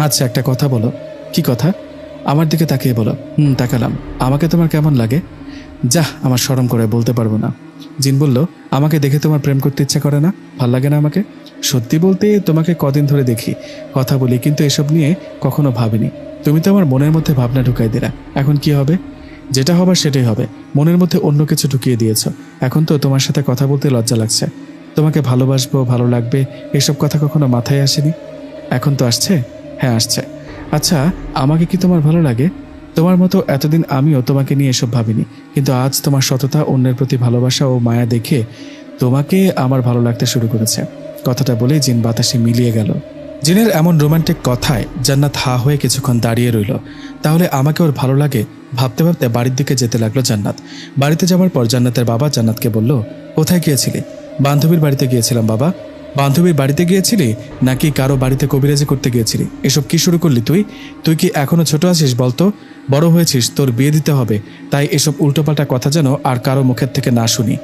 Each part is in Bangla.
আচ্ছা একটা কথা বলো। কি কথা? আমার দিকে তাকিয়ে বলো। হুম, তাকালাম। আমাকে তোমার কেমন লাগে? যাহ, আমার শরম করে বলতে পারব না। জিন বলল, আমাকে দেখে তোমার প্রেম করতে ইচ্ছা করে না? ভালো লাগে না আমাকে? সত্যি বলতে তোমাকে কদিন ধরে দেখি। কথা বলি, কিন্তু এসব নিয়ে কখনো ভাবিনি। তুমি তো আমার মনের মধ্যে ভাবনা ঢুকাই দিলা। এখন কি হবে? যেটা হবার সেটাই হবে। মনের মধ্যে অন্য কিছু ঢুকিয়ে দিয়েছ। এখন তো তোমার সাথে কথা বলতে লজ্জা লাগছে। তোমাকে ভালোবাসবো, ভালো লাগবে, এসব কথা কখনো মাথায় আসেনি? এখন তো আসছে? হ্যাঁ আসছে। আচ্ছা আমাকে কি তোমার ভালো লাগে? তোমার মতো এতদিন আমিও তোমাকে নিয়ে এসব ভাবিনি। কিন্তু আজ তোমার সততা, অন্যের প্রতি ভালোবাসা ও মায়া দেখে তোমাকে আমার ভালো লাগতে শুরু করেছে। কথাটা বলে জিন বাতাসে মিলিয়ে গেল। জিনের এমন রোমান্টিক কথায় জান্নাত হা হয়ে কিছুক্ষণ দাঁড়িয়ে রইল। তাহলে আমাকে ওর ভালো লাগে? ভাবতে ভাবতে বাড়ির দিকে যেতে লাগল জান্নাত। বাড়িতে যাওয়ার পর জান্নাতের বাবা জান্নাতকে বলল, কোথায় গিয়েছিলি? বান্ধবীর বাড়িতে গিয়েছিলাম বাবা। বান্ধবীর বাড়িতে গিয়েছিলি নাকি কারও বাড়িতে কবিরাজি করতে গিয়েছিলি? এসব কি শুরু করলি তুই? তুই কি এখনও ছোট আছিস বলতো? বড় হয়েছিস, তোর বিয়ে দিতে হবে, তাই এসব উল্টোপাল্টা কথা যেন আর কারও মুখের থেকে না শুনি।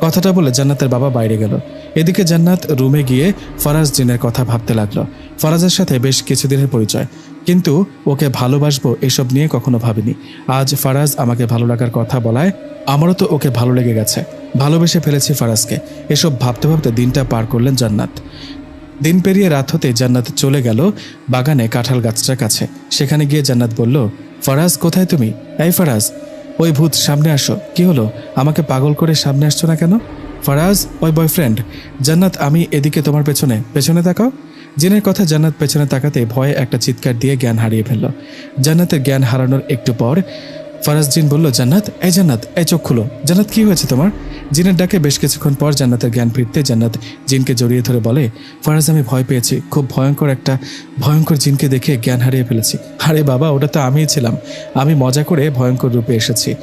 কথাটা বলে জান্নাতের বাবা বাইরে গেল। এদিকে জান্নাত রুমে গিয়ে ফরাজ জিনের কথা ভাবতে লাগল। ফরাজের সাথে বেশ কিছুদিনের পরিচয়। কিন্তু ওকে ভালোবাসবো এসব নিয়ে কখনো ভাবিনি। আজ ফারাজ আমাকে ভালো লাগার কথা বলায় আমারও তো ওকে ভালো লেগে গেছে। ভালোবেসে ফেলেছি ফারাজকে। এসব ভাবতে ভাবতে দিনটা পার করলেন জান্নাত। দিন পেরিয়ে রাত হতে জান্নাত চলে গেল বাগানে কাঁঠাল গাছটার কাছে। সেখানে গিয়ে জান্নাত বলল, ফরাজ, কোথায় তুমি? এই ফারাজ, ওই ভূত, সামনে আসো। কি হলো? আমাকে পাগল করে সামনে আসছো না কেন? ফারাজ, ওই বয়ফ্রেন্ড, জান্নাত, আমি এদিকে তোমার পেছনে পেছনে তাকাও। জিনের কথা জান্নাত পেছনে তাকাতে ভয়ে একটা চিৎকার দিয়ে জ্ঞান হারিয়ে ফেলল। জান্নাতের জ্ঞান হারানোর একটু পর ফারাজ জিন বলল, জান্নাত এই জান্নাত এই চোখ খুলো। জান্নাত, কি হয়েছে তোমার? জিনের ডাকে বেশ কিছুক্ষণ পর জান্নাতের জ্ঞান ফিরতে জান্নাত জিনকে জড়িয়ে ধরে বলে, ফারাজ, আমি ভয় পেয়েছি। খুব ভয়ঙ্কর একটা, ভয়ঙ্কর জিনকে দেখে জ্ঞান হারিয়ে ফেলেছি। আরে বাবা, ওটা তো আমিই ছিলাম। আমি মজা করে ভয়ঙ্কর রূপে এসেছি।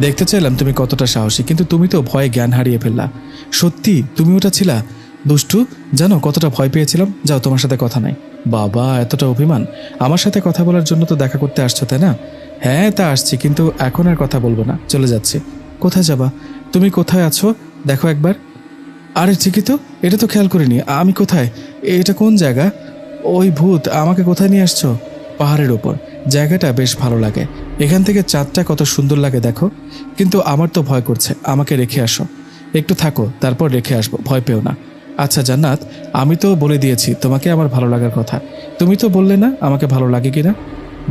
দেখতে চাইলাম তুমি কতটা সাহসী, কিন্তু তুমি তো ভয়ে জ্ঞান হারিয়ে ফেললা। সত্যি, তুমি ওটা ছিলা? দুষ্টু, জানো কতটা ভয় পেয়েছিলাম? যাও, তোমার সাথে কথা নাই। বাবা, এতটা অভিমান? আমার সাথে কথা বলার জন্য তো দেখা করতে আসছো, তাই না? হ্যাঁ তা আসছি, কিন্তু এখন আর কথা বলব না। চলে যাচ্ছি। কোথায় যাবা? তুমি কোথায় আছো? দেখো একবার। আরে, ঠিকই তো। এটা তো খেয়াল করিনি। আমি কোথায়? এটা কোন জায়গা? ওই ভূত, আমাকে কোথায় নিয়ে আসছো? পাহাড়ের ওপর। জায়গাটা বেশ ভালো লাগে। এখান থেকে চাঁদটা কত সুন্দর লাগে, দেখো। কিন্তু আমার তো ভয় করছে। আমাকে রেখে আসো। একটু থাকো, তারপর রেখে আসব। ভয় পেও না। আচ্ছা জান্নাত, আমি তো বলে দিয়েছি, তোমাকে আমার ভালো লাগার কথা। তুমি তো বললে না, আমাকে ভালো লাগে কি না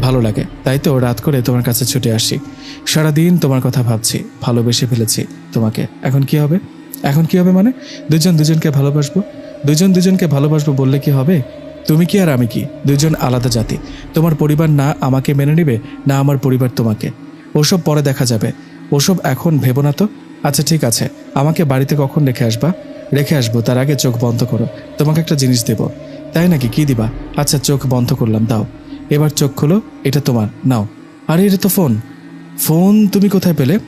ভালো লাগে। তাই তো রাত করে তোমার কাছে ছুটে আসি। সারাদিন তোমার কথা ভাবছি, ভালোবেসে ফেলেছি তোমাকে। এখন কি হবে? এখন কি হবে মানে? দুজন দুজনকে ভালোবাসবো? দুজন দুজনকে ভালোবাসবো বললে কি হবে? তুমি কি আর আমি কি? দুজন আলাদা জাতি। তোমার পরিবার না আমাকে মেনে নেবে, না আমার পরিবার তোমাকে। ওসব পরে দেখা যাবে। ওসব এখন ভেবো না তো? আচ্ছা ঠিক আছে। আমাকে বাড়িতে কখন রেখে আসবা? রেখে আসব, তার আগে চোখ বন্ধ করো। তোমাকে একটা জিনিস দেব। তাই নাকি? কি দিবা? আচ্ছা চোখ বন্ধ করলাম, দাও। এবার চোখ খোলো, এটা তোমার। নাও। আরে, এটা তো ফোন। ফোন তুমি কোথায় পেলে?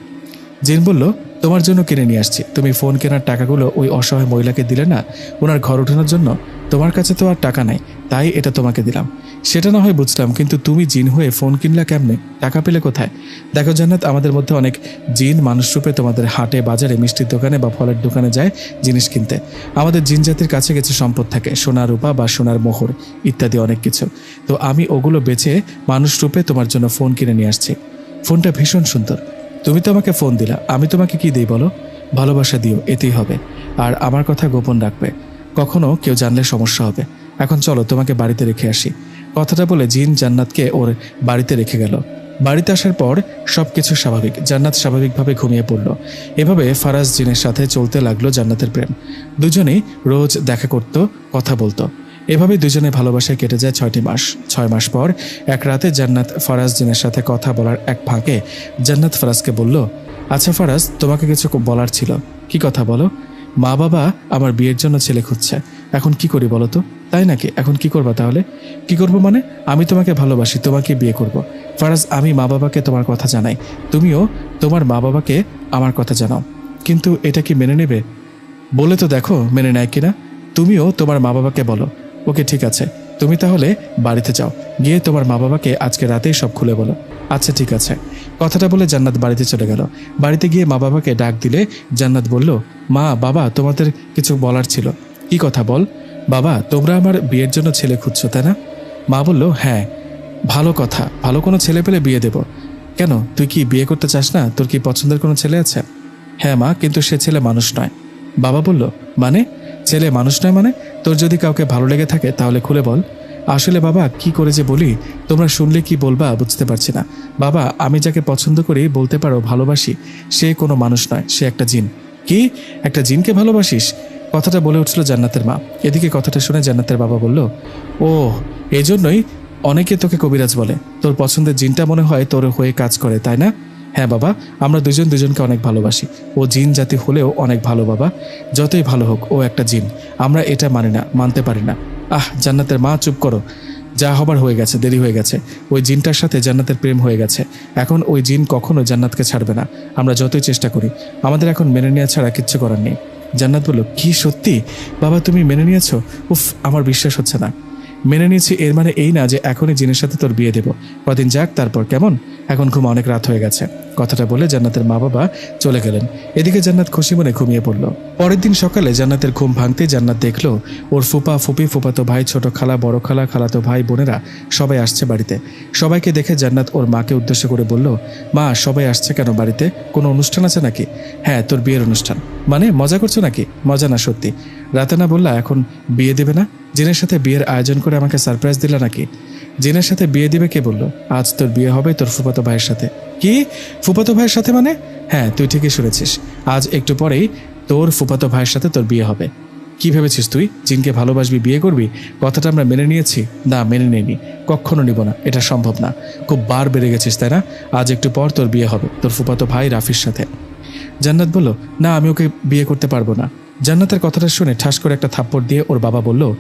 জিন বলল তোমার জন্য কিনে নিয়ে আসছি। তুমি ফোন কেনার টাকাগুলো ওই অসহায় মহিলাকে দিলে না, ওনার ঘর ওঠানোর জন্য তোমার কাছে তো আর টাকা নাই, তাই এটা তোমাকে দিলাম। সেটা না হয় বুঝলাম, কিন্তু তুমি জিন হয়ে ফোন কিনলা কেমনে? টাকা পেলে কোথায়? দেখো জান্নাত, আমাদের মধ্যে অনেক জিন মানুষ রূপে তোমাদের হাটে, বাজারে মিষ্টির দোকানে বা ফলের দোকানে যায় জিনিস কিনতে। আমাদের জিন জাতির কাছে কিছু সম্পদ থাকে, সোনা রূপা বা সোনার মোহর ইত্যাদি অনেক কিছু। তো আমি ওগুলো বেচে মানুষ রূপে তোমার জন্য ফোন কিনে নিয়ে আসছি। ফোনটা ভীষণ সুন্দর। তুমি তো আমাকে ফোন দিলা, আমি তোমাকে কি দিই বলো? ভালোবাসা দিও, এতেই হবে। আর আমার কথা গোপন রাখবে। কখনো কেউ জানলে সমস্যা হবে। এখন চলো, তোমাকে বাড়িতে রেখে আসি। কথাটা বলে জিন জান্নাতকে ওর বাড়িতে রেখে গেল। বাড়িতে আসার পর সব কিছু স্বাভাবিক। জান্নাত স্বাভাবিকভাবে ঘুমিয়ে পড়ল। এভাবে ফারাজ জিনের সাথে চলতে লাগল জান্নাতের প্রেম। দুজনেই রোজ দেখা করত, কথা বলতো। এভাবে দুজনে ভালোবাসায় কেটে যায় ছয়টি মাস। ছয় মাস পর, এক রাতে জান্নাত ফারাজ জিনের সাথে কথা বলার এক ফাঁকে জান্নাত ফারাজকে বলল আচ্ছা ফারাজ, তোমাকে কিছু বলার ছিল। কি কথা বলো? মা বাবা আমার বিয়ের জন্য ছেলে খুঁজছে। এখন কি করি বলো তো? তাই নাকি? এখন কি করবা তাহলে? কি করব মানে? আমি তোমাকে ভালোবাসি, তোমাকে বিয়ে করব। ফারাজ, আমি মা বাবাকে তোমার কথা জানাই। তুমিও তোমার মা বাবাকে আমার কথা জানাও। কিন্তু এটা কি মেনে নেবে? বলে তো দেখো মেনে নেয় কিনা। তুমিও তোমার মা বাবাকে বলো। ওকে ঠিক আছে, তুমি তাহলে বাড়িতে যাও। গিয়ে তোমার মা বাবাকে আজকে রাতেই সব খুলে বলো। আচ্ছা ঠিক আছে। কথাটা বলে জান্নাত বাড়িতে চলে গেল। বাড়িতে গিয়ে মা বাবাকে ডাক দিলে জান্নাত বলল, মা, বাবা, তোমাদের কিছু বলার ছিল। কি কথা বল? বাবা, তোমরা আমার বিয়ের জন্য ছেলে খুঁজছো, তাই না? মা বলল হ্যাঁ ভালো কথা। ভালো কোনো ছেলে পেলে বিয়ে দেব। কেন, তুই কি বিয়ে করতে চাস না? তোর কি পছন্দের কোনো ছেলে আছে? হ্যাঁ মা, কিন্তু সে ছেলে মানুষ নয়। বাবা বলল মানে? ছেলে মানুষ নয় মানে? তোর যদি কাউকে ভালো লেগে থাকে, তাহলে খুলে বল। আসলে বাবা, কি করে যে বলি, তোমরা শুনলে কি বলবা বুঝতে পারছি না। বাবা, আমি যাকে পছন্দ করি, বলতে পারো ভালোবাসি। সে কোনো মানুষ নয়, সে একটা জিন। কি? একটা জিনকে ভালোবাসিস? কথাটা বলে উঠল জান্নাতের মা। এদিকে কথাটা শুনে জান্নাতের বাবা বলল, ও, এজন্যই অনেকে তোকে কবিরাজ বলে। তোর পছন্দের জিনটা মনে হয় তোর হয়ে কাজ করে, তাই না? হ্যাঁ বাবা, আমরা দুজন দুজনকে অনেক ভালোবাসি। ও জিন জাতি হলেও অনেক ভালো বাবা। যতই ভালো হোক, ও একটা জিন। আমরা এটা মানি না, মানতে পারি না। আহ, জান্নাতের মা, চুপ করো। যা হবার হয়ে গেছে, দেরি হয়ে গেছে। ওই জিনটার সাথে জান্নাতের প্রেম হয়ে গেছে। এখন ওই জিন কখনো জান্নাতকে ছাড়বে না। আমরা যতই চেষ্টা করি, আমাদের এখন মেনে নেওয়া ছাড়া কিচ্ছু করার নেই। জান্নাত বলল, কি সত্যি? বাবা, তুমি মেনে নিয়েছো? উফ, আমার বিশ্বাস হচ্ছে না। মেনে নিয়েছি, এর মানে এই না যে এখনই জিনের সাথে তোর বিয়ে দেব। কদিন যাক, তারপর কেমন? এখন ঘুম অনেক রাত হয়ে গেছে। কথাটা বলে জান্নাতের মা বাবা চলে গেলেন। এদিকে জান্নাত খুশি মনে ঘুমিয়ে পড়ল। পরের দিন সকালে জান্নাতের ঘুম ভাঙতে জান্নাত দেখল, ওর ফুপা ফুপি, ফুপাতো ভাই, ছোট খালা, বড় খালা, খালাতো ভাই, বোনেরা সবাই আসছে বাড়িতে। সবাইকে দেখে জান্নাত ওর মাকে উদ্দেশ্য করে বলল, মা, সবাই আসছে কেন বাড়িতে? কোনো অনুষ্ঠান আছে নাকি? হ্যাঁ তোর বিয়ের অনুষ্ঠান। মানে মজা করছ নাকি? মজা না, সত্যি। রাতে না বললা, এখন বিয়ে দেবে না? জিনের সাথে বিয়ের আয়োজন করে আমাকে সারপ্রাইজ দিলা নাকি? জিনের সাথে বিয়ে দিবে কে বলল? আজ তোর বিয়ে হবে তোর ফুফাতো ভাইয়ের সাথে। কি? ফুফাতো ভাইয়ের সাথে মানে? হ্যাঁ তুই ঠিকই শুনেছিস। আজ একটু পরেই তোর ফুফাতো ভাইয়ের সাথে তোর বিয়ে হবে। কি ভেবেছিস তুই? জিনকে ভালোবাসবি, বিয়ে করবি? কথাটা আমরা মেনে নিয়েছি? না, মেনে নিইনি। কখনো নিব না, এটা সম্ভব না। খুব বার বেড়ে গেছিস, তাই না? আজ একটু পর তোর বিয়ে হবে, তোর ফুপাতো ভাই রাফির সাথে। জান্নাত বলল, না, আমি ওকে বিয়ে করতে পারব না। জান্নাতের কথাটা শুনে ঠাস করে একটা থাপ্পড় দিয়ে ওর বাবা বলল